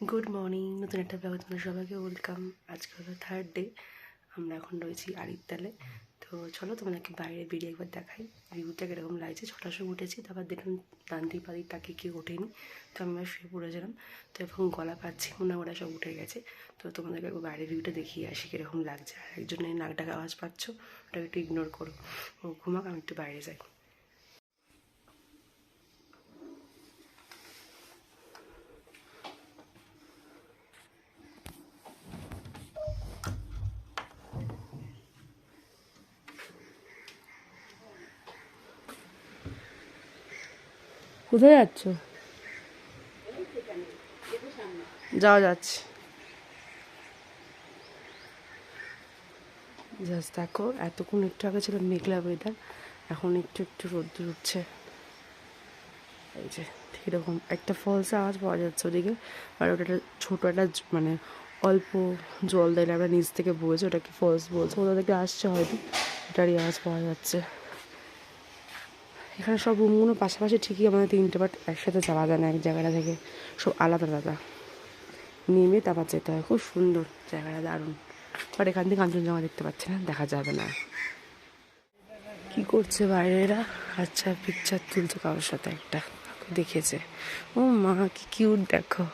Good morning নতুন একটা ব্লগে তোমাদের সবাইকে ওয়েলকাম আজকে হলো থার্ড ডে আমরা এখন রয়েছি আরিকতালে তো চলো তোমাদেরকে বাইরে বেরিয়ে একবার দেখাই। ভিউটা কীরকম লাগছে? ছটার সময় উঠেছি, তারপর দেখলাম দান্তি পাদি তাকে কেউ ওঠেনি, তো আমি আর শুয়ে পড়েছিলাম। তো এখন গলা পাচ্ছি, মনে ওরা সব উঠে গেছে। তো তোমাদেরকে একবার বাইরের ভিউটা দেখিয়ে আসি কীরকম লাগছে। আর একজনের নাক ডাকা আওয়াজ পাচ্ছ, ওটাকে একটু ইগনোর করো। ও ঘুমাক, আমি একটু বাইরে যাই। কোথায় যাচ্ছ? যাওয়া যাচ্ছে। জাস্ট দেখো, এতক্ষণ একটু আগে ছিল মেঘলা ওয়েদার এখন একটু একটু রোদ্দুর উঠছে। এই যে, এরকম একটা ফলসে আওয়াজ পাওয়া যাচ্ছে ওদিকে। আর ওটা একটা ছোটো একটা মানে অল্প জল দিলে আমরা নিচ থেকে বয়েছে ওটাকে ফলস বলছে। ওটা থেকে আসছে হয়তো ওটারই আওয়াজ পাওয়া যাচ্ছে। এখানে সব রুমগুলো পাশাপাশি ঠিকই আমাদের তিনটে বাট একসাথে যাওয়া যায় না, এক জায়গাটা থেকে সব আলাদা আলাদা। নেমে তারপর যেতে হয়, খুব সুন্দর জায়গাটা, দারুণ। বাট এখান থেকে কাঞ্চনজঙ্ঘা দেখতে পাচ্ছি না, দেখা যাবে না। কি করছে বাইরেরা? আচ্ছা পিকচার তুলছে কারোর সাথে একটা দেখেছে। ও মা, কি কিউট দেখো।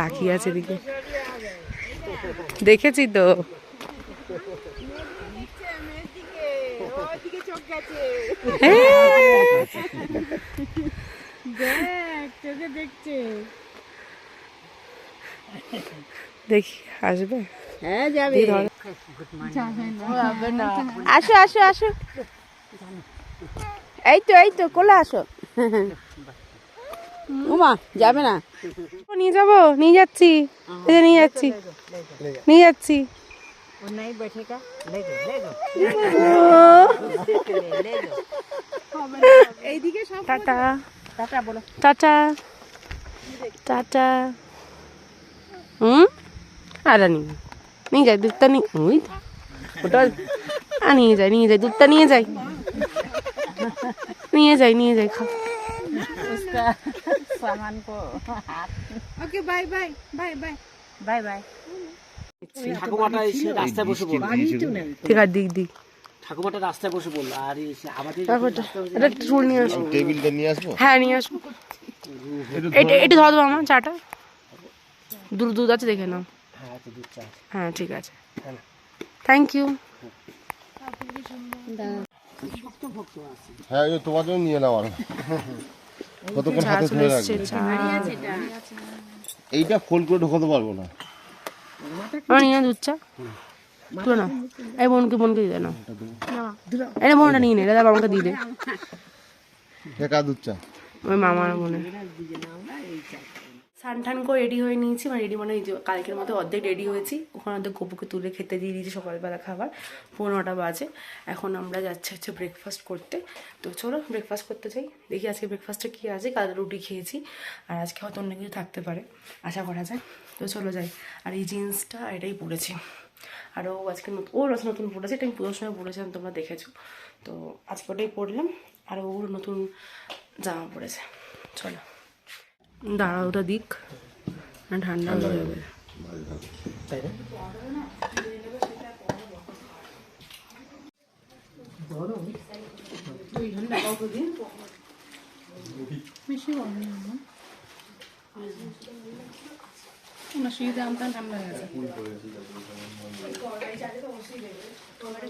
তাকিয়ে আছে এদিকে। দেখেছি তো। দেখ আসবে? হ্যাঁ যাবে। আসো আসো আসো। এই তো এই তো কোলে আসো। উমা যাবে না। নিয়ে যাব? নিয়ে যাচ্ছি। নিয়ে যাচ্ছি। নিয়ে যাচ্ছি। নিয়ে যাচ্ছি এইদিকে সব টাটা টাটা বলো টাটা টাটা হুম আর নিয়ে নিয়ে যাই দুধটা নিয়ে ওই তো। ওটা আ নিয়ে যাই নিয়ে যাই দুধটা নিয়ে যাই নিয়ে যাই নিয়ে যাই খাও सामान को okay bye bye bye bye bye bye ঠাকুমাটা এসে রাস্তায় বসে বলল ঠিক আছে দিক দিক। ঠাকুমাটা রাস্তায় বসে বলল আর এসে আমাদের এটা চুল নিয়ে আসো। টেবিলটা নিয়ে আসব? হ্যাঁ নিয়ে আসো। এটা একটু ধর দেবো আমার চাটা। দুধ দুধ আছে দেখে নাও। হ্যাঁ তো দুধ চা হ্যাঁ ঠিক আছে। থ্যাংক ইউ হ্যাঁ তোমার জন্য নিয়ে নাও কতক্ষণ হাতে ধরে রাখবে? এইটা ফোল্ড করে ঢোকাতে পারব না। আমার নিয়ে দুধ চা তুলো না। এই বোনকে বোনকে দিয়ে না। এটা বোনটা নিয়ে নে দাদা আমাকে দিয়ে দে। দুধ চা? ওই মামার বোনে স্নান টান করে রেডি হয়ে নিয়েছি। মানে রেডি মানে কালকের মতো অর্ধেক রেডি হয়েছি। ওখানে অর্ধেক গপুকে তুলে খেতে দিয়ে দিয়েছি সকালবেলা খাবার। পনেরোটা বাজে। এখন আমরা যাচ্ছি হচ্ছে ব্রেকফাস্ট করতে। তো চলো ব্রেকফাস্ট করতে চাই দেখি আজকে ব্রেকফাস্টে কী আছে। কাল রুটি খেয়েছি। আর আজকে হয়তো অন্য কিছু থাকতে পারে। আশা করা যায়। তো চলো যাই। আর এই জিন্সটা এটাই পরেছি। আর ও আজকে নতুন ওর নতুন পড়েছে এটা আমি পুজোর সময় পড়েছিলাম তোমরা দেখেছ। তো আজকে ওটাই পরলাম। আর ওর নতুন জামা পড়েছে চলো। দাঁড়া ওটা দিক। ঠান্ডা হয়ে যাবে। তাই না?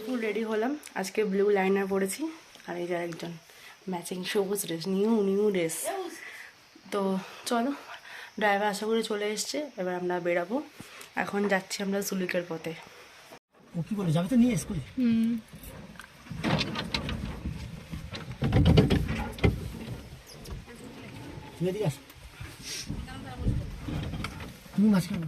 ফুল রেডি হলাম। আজকে ব্লু লাইনার পরেছি। আর এই যে একজন ম্যাচিং সবুজ ড্রেস নিউ নিউ ড্রেস তো চলো ড্রাইভার আশা করি চলে এসছে এবার আমরা বেরাবো। এখন যাচ্ছি আমরা জুলিকের পথে। ও কি বলে যাবে তো নিয়ে স্কুলে? আসো। তুমি মাঝখানে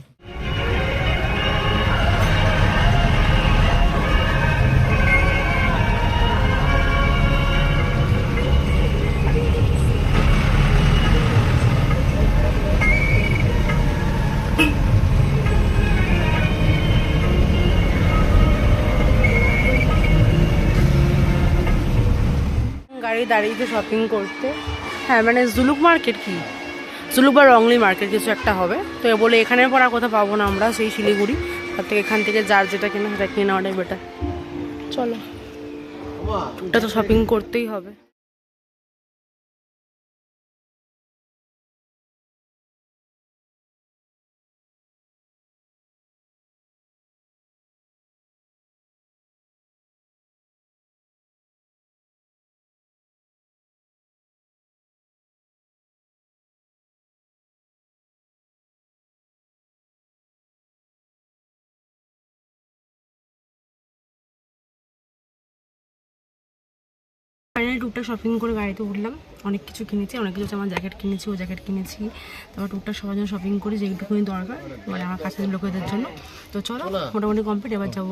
দাঁড়িয়েছে শপিং করতে। হ্যাঁ মানে জুলুক মার্কেট কি? জুলুক বা রংলি মার্কেট কিছু একটা হবে। তো এ বলে এখানে পর আর কোথাও পাবো না আমরা সেই শিলিগুড়ি। তার থেকে এখান থেকে যার যেটা কেনা সেটা কিনে নেওয়াটাই বেটার চলো। ওটা তো শপিং করতেই হবে। ফাইনালি টুকটাক শপিং করে গাড়িতে উঠলাম। অনেক কিছু কিনেছি অনেক কিছু আমার জ্যাকেট কিনেছি ও জ্যাকেট কিনেছি। তারপর টুকটাক সবার জন্য শপিং করি যেটুকুনি দরকার মানে আমার কাছের লোকেদের জন্য। তো চলো মোটামুটি কমপ্লিট এবার যাব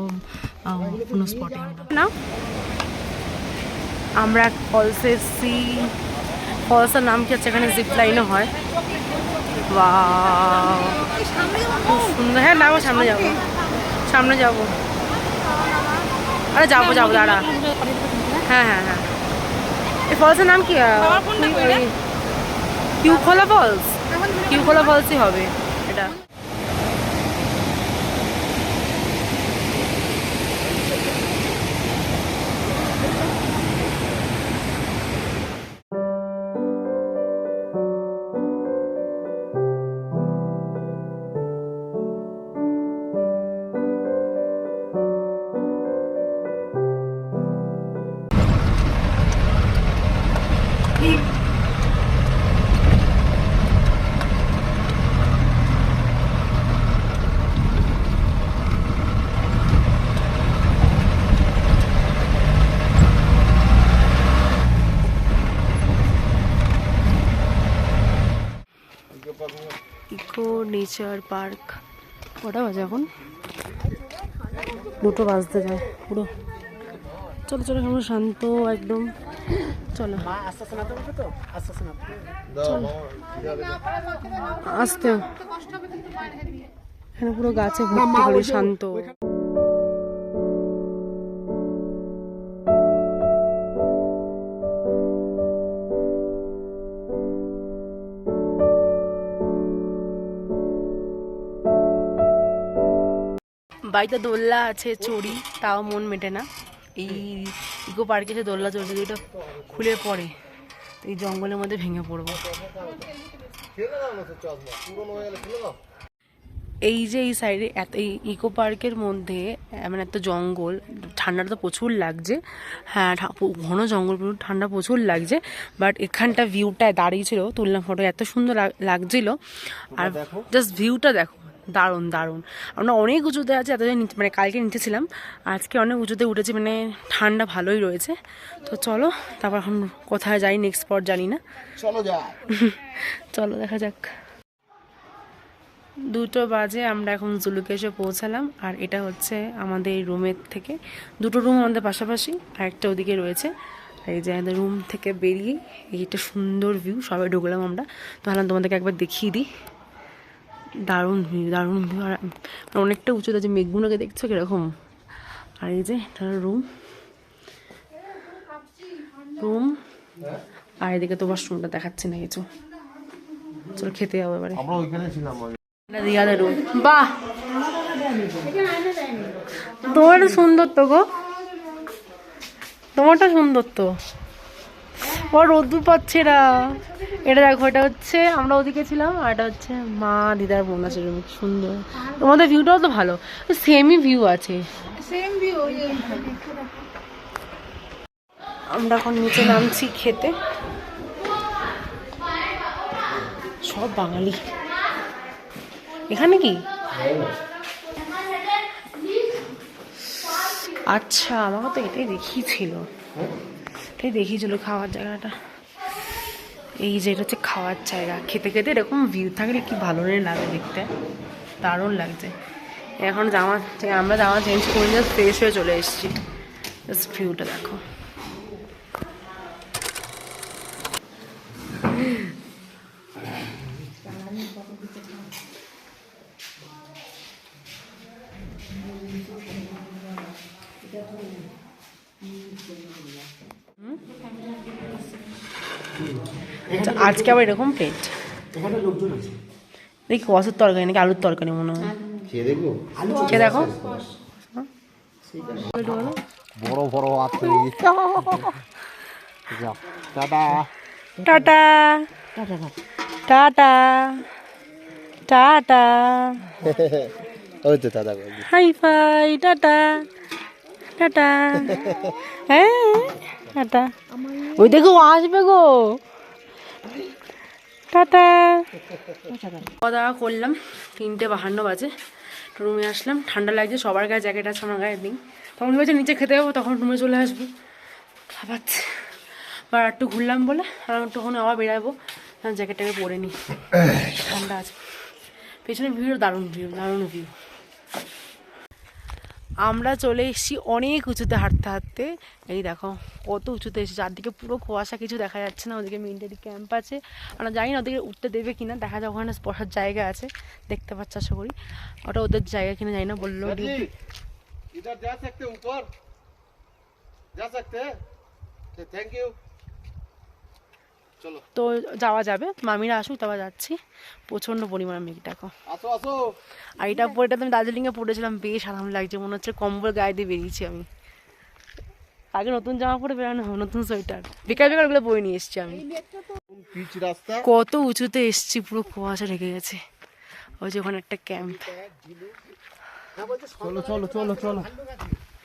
কোনো স্পটে না। আমরা ফলসে সি ফলসের নাম কি হচ্ছে এখানে? জিপ লাইনও হয়। বা খুব সুন্দর। হ্যাঁ না সামনে যাব। সামনে যাব। আরে যাব যাব দাঁড়া। হ্যাঁ হ্যাঁ হ্যাঁ। এই ফলসের নাম কি কিউখোলা ফলস? কিউখোলা ফলসই হবে এটা। Nature park. কটা বাজে এখন? দুটো বাজতে যায় পুরো। চলো চলো কেমন শান্ত একদম। চলো। আস্তে আস্তে নামতে আস্তে আস্তে আসতে। এখানে পুরো গাছে ভর্তি করে শান্ত। বাড়িতে দোল্লা আছে চড়ি তাও মন মেটে না। এই ইকো পার্কে যে দোল্লা চলছে যদি ওটা খুলে পড়ে এই জঙ্গলের মধ্যে ভেঙে পড়ব। এই যে এই সাইডে এত এই ইকো পার্কের মধ্যে এমন এত জঙ্গল ঠান্ডাটা তো প্রচুর লাগছে। হ্যাঁ ঘন জঙ্গল পুরো ঠান্ডা প্রচুর লাগছে বাট এখানটা ভিউটা দাঁড়িয়েছিল তুললাম ফটো এত সুন্দর লাগ- লাগছিল। আর জাস্ট ভিউটা দেখো। দারুণ দারুণ। আমরা অনেক উঁচুতে আছি এতদিন মানে কালকে নিচে ছিলাম। আজকে অনেক উঁচুতে উঠেছি মানে ঠান্ডা ভালোই রয়েছে। তো চলো তারপর এখন কোথায় যাই নেক্সট স্পট জানি না। চলো চলো দেখা যাক। দুটো বাজে আমরা এখন জুলুকে এসে পৌঁছালাম আর এটা হচ্ছে আমাদের রুমের থেকে। দুটো রুম আমাদের পাশাপাশি আর একটা ওদিকে রয়েছে। এই যে আমাদের রুম থেকে বেরিয়ে এইটা সুন্দর ভিউ সবাই ঢুকলাম আমরা। তো তোমাদেরকে একবার দেখিয়ে দিই। দারুণ ভিউ দারুণ ভিউ। আর অনেকটা উঁচুতে যে মেঘগুলোকে দেখছ কীরকম? আর এই যে এটা রুম রুম আর এদিকে তো ওয়াশরুমটা দেখাচ্ছে না কিছু। চলো খেতে যাব এবারে। আমরা ওইখানে ছিলাম other বাহ! তোমারটা সুন্দর তো গো। তোমারটা সুন্দর তো। ও রোদ্দুর পাচ্ছে না। এটা দেখো এটা হচ্ছে আমরা ওদিকে ছিলাম আর এটা হচ্ছে মা দিদার বোন আছে সুন্দর। তোমাদের ভিউটাও তো ভালো। সেমই ভিউ আছে। আমরা এখন নিচে নামছি খেতে। সব বাঙালি। এখানে কি? আচ্ছা আমাকে তো এটাই দেখিয়েছিল। এটাই চলো খাওয়ার জায়গাটা। এই যে এটা হচ্ছে খাওয়ার জায়গা। খেতে খেতে এরকম ভিউ থাকলে কি ভালো লাগে দেখতে। দারুণ লাগছে। এখন জামা আমরা জামা চেঞ্জ করে জাস্ট ফ্রেশ হয়ে চলে এসেছি। জাস্ট ভিউটা দেখো। আজকে আবার এরকম প্লেট ওখানে লোকজন আছে। দেখি কষের তরকারি নাকি আলুর তরকারি মনে হয়? খেয়ে দেখব খেয়ে দেখো? বড় বড় আছে দাদা টাটা। টাটা। টাটা। ওই তো দাদা হাই ফাই টাটা। টাটা। হ্যাঁ টাটা। ওই দেখো আসবে গো। টাটা। খাওয়া দাওয়া করলাম তিনটে বাহান্ন বাজে। রুমে আসলাম ঠান্ডা লাগছে সবার গায়ে জ্যাকেট আছে আমার গায়ে নেই তখন ভেবেছে নিচে খেতে যাব তখন রুমে চলে আসব। খাবাচ্ছে আর একটু ঘুরলাম বলে আর একটুখানি আবার বেরাবো। জ্যাকেটটাকে পরে নিই ঠান্ডা আছে। পেছনে ভিউ দারুণ ভিউ দারুণ ভিউ আমরা চলে এসেছি অনেক উঁচুতে হাঁটতে হাঁটতে এই দেখো কত উঁচুতে এসেছি চারদিকে পুরো কুয়াশা কিছু দেখা যাচ্ছে না ওদিকে মিলিটারি ক্যাম্প আছে আমরা জানি না ওদিকে উঠতে দেবে কিনা দেখা যাক ওখানে বসার জায়গা আছে দেখতে পাচ্ছ আশা করি ওটা ওদের জায়গা কিনা জানি না বললো इधर जा सकते ऊपर जा सकते हैं थैंक यू চলো তো যাওয়া যাবে মামিরা আসুক তারপর যাচ্ছি। প্রচণ্ড পরিমাণে মেঘ দেখো। আর এটা পরে আমি দার্জিলিংয়ে পড়েছিলাম বেশ আরাম লাগছে মনে হচ্ছে কম্বল গায়ে দিয়ে বেরিয়েছি আমি। আগে নতুন জামা পরে বেরোনো হবে নতুন সোয়েটার। বেকার বেকার ওগুলো বই নিয়ে এসেছি আমি। কত উঁচুতে এসছি পুরো কুয়াশা রেখে গেছে। ওই যে ওখানে একটা ক্যাম্প চলো চলো চলো চলো।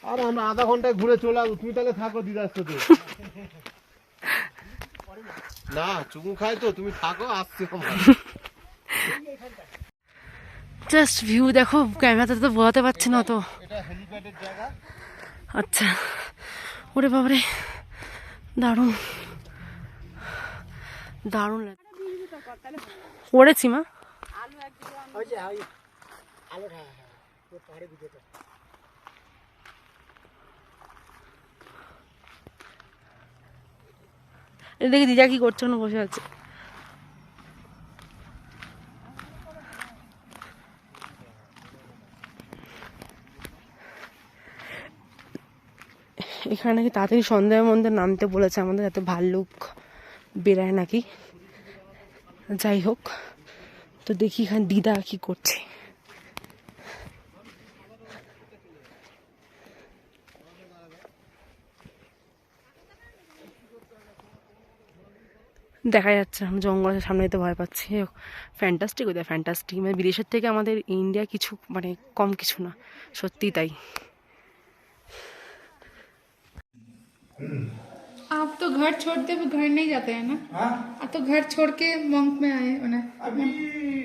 আর আমরা আধা ঘন্টায় ঘুরে চলে আসব তুমি তাহলে থাকো দিদার না চুমু খাই তো তুমি থাকো আসছি জাস্ট ভিউ দেখো ক্যামেরাতে তো বোঝাতে পারছি না তো। আচ্ছা। ওরে বাবারে দারুণ। দারুণ লাগে। পড়েছি মা। ওই যে ওই আলো হ্যাঁ হ্যাঁ ওই পাহাড়ে ভিডিওটা এই দেখি দিদা কি করছে না বসে আছে। এখানে নাকি তাড়াতাড়ি সন্ধ্যার মধ্যে নামতে বলেছে, আমাদের যাতে ভাল্লুক বেরায় নাকি। যাই হোক, তো দেখি এখানে দিদা কি করছে। দেখা যাচ্ছে না জঙ্গলের সামনে যেতে ভয় পাচ্ছি ফ্যান্টাস্টিক ওদের ফ্যান্টাস্টিক মানে বিদেশের থেকে আমাদের ইন্ডিয়া কিছু মানে কম কিছু না সত্যিই তাই आप तो घर छोड़ते हुए घर नहीं जाते हैं ना आप तो घर छोड़ के मंक में आए हो ना अभी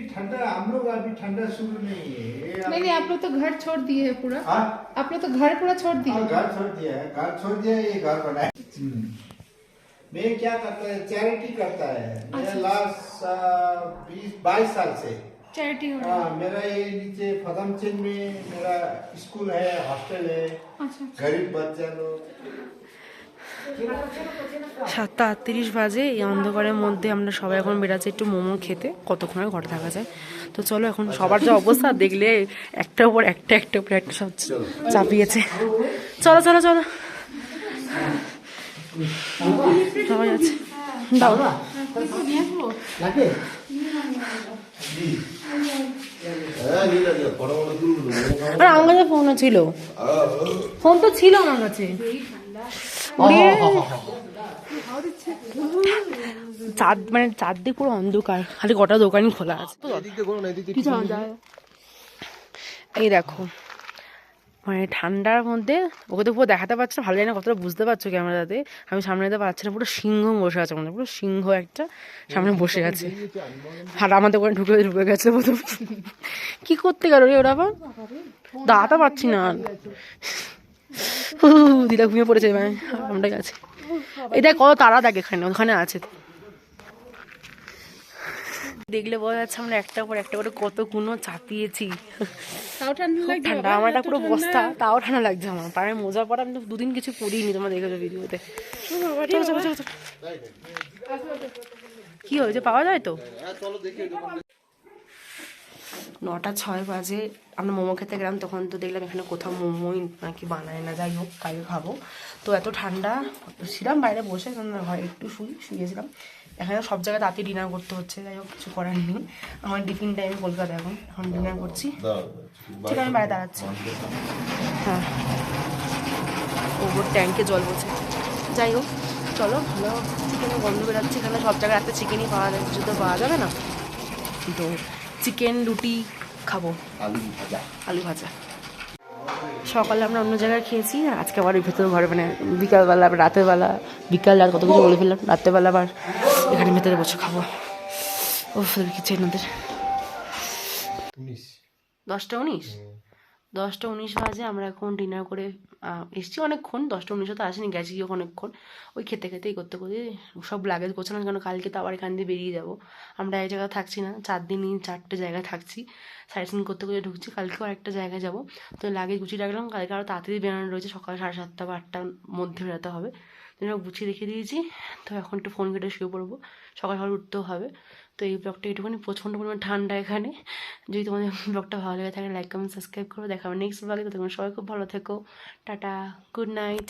ठंडा हम लोग अभी ठंडा शुरू नहीं है ये नहीं नहीं आप लोग तो घर छोड़ दिए है पूरा हाँ आप लोग तो घर पूरा छोड़ दिए हाँ, घर छोड़ दिया है घर छोड़ दिया है, ये घर बनाया मैं क्या करता है चैरिटी करता है मेरा लास्ट बीस बाईस साल से चैरिटी हो रहा हाँ मेरा ये नीचे फदम चंद में मेरा स्कूल है हॉस्टल है अच्छा गरीब बच्चा लोग সাতটা আটত্রিশ বাজে এই অন্ধকারের মধ্যে আমরা সবাই এখন বেরাচ্ছি একটু মোমো খেতে কতক্ষণ আর ঘরে থাকা যায় তো চলো এখন সবার যে অবস্থা দেখলে একটার উপর একটা একটা উপর একটা সব চাপিয়েছে চলো চলো চলো সবাই আছে দাও হ্যাঁ আর আমার কাছে ফোনও ছিল ফোন তো ছিল আমার কাছে চার মানে চারদিক পুরো অন্ধকার খালি কটা দোকানই খোলা আছে এই দেখো মানে ঠান্ডার মধ্যে ওকে তো পুরো দেখাতে পারছ ভালো জানি না কতটা বুঝতে পারছ ক্যামেরাতে। আমি সামনে যেতে পারছি না, পুরো সিংহ বসে আছে মানে পুরো সিংহ একটা সামনে বসে আছে। আর আমাদের ওখানে ঢুকে ঢুকে গেছে প্রথম। কি করতে গেল রে ওরা দাঁড়াতে পারছি না। দিদা ঘুমিয়ে পড়েছে মানে আমরা গেছে। এটা কত তারা দেখে এখানে, ওখানে আছে। দেখলে বোঝা যাচ্ছে আমরা একটা পর একটা করে কত কোনো চাপিয়েছি। ঠান্ডা আমার একটা পুরো বস্তা তাও ঠান্ডা লাগছে আমার। পায়ে মোজা পরা আমি দুদিন কিছু পরিনি তোমরা দেখেছ ভিডিওতে। কি হয়েছে পাওয়া যায় তো? নটা ছয় বাজে আমরা মোমো খেতে গেলাম তখন তো দেখলাম এখানে কোথাও মোমোই নাকি বানায় না যাই হোক কালকে খাব। তো এত ঠান্ডা ছিলাম বাইরে বসে ঘরে একটু শুই শুয়েছিলাম এখানে সব জায়গায় তাড়াতাড়ি ডিনার করতে হচ্ছে যাই হোক কিছু করার নেই। আমার টিফিন টাইমে কলকাতা এখন এখন ডিনার করছি। ঠিক আমি বাইরে দাঁড়াচ্ছি। হ্যাঁ। ওপর ট্যাঙ্কে জল বসে। যাই হোক চলো ভালো চিকেনের গন্ধ বেরাচ্ছে এখানে সব জায়গায় রাতে চিকেনই পাওয়া যায় কিছু তো পাওয়া যাবে না? তো চিকেন রুটি খাব। আলু ভাজা। আলু ভাজা। সকালে আমরা অন্য জায়গায় খেয়েছি আজকে আবার ওই ভেতর ঘরে মানে বিকালবেলা আবার রাতের বেলা বিকাল রাত কত কিছু বলে ফেললাম রাত্রেবেলা আবার এখানে ভেতরে বসে খাব। ও কিছু এনাদের উনিশ। দশটা উনিশ? দশটা উনিশ বাজে আমরা এখন ডিনার করে এসছি অনেকক্ষণ দশটা উনিশে তো আসেনি গেছি অনেকক্ষণ। ওই খেতে খেতেই করতে করতে সব লাগেজ গোছানো কেন কালকে তো আবার এখান দিয়ে বেরিয়ে যাব। আমরা এক জায়গায় থাকছি না চার দিনই চারটে জায়গায় থাকছি। সাইড সিন করতে করতে ঢুকছি কালকেও আরেকটা জায়গায় যাব। তো লাগেজ গুছিয়ে রাখলাম কালকে আরও তাড়াতাড়ি বেরোনো রয়েছে সকাল সাড়ে সাতটা বা আটটার মধ্যে বেরোতে হবে। সব গুছিয়ে রেখে দিয়েছি। তো এখন একটু ফোন কেটে শুয়ে পড়ব। সকাল সকাল উঠতেও হবে। তো এই ব্লগটা একটুখানি প্রচণ্ড পরিমাণে ঠান্ডা এখানে। যদি তোমাদের ব্লগটা ভালো লেগে থাকে লাইক কমেন্ট সাবস্ক্রাইব করো। দেখা হবে নেক্সট ব্লগে তো তোমরা সবাই খুব ভালো থেকো। Tata good night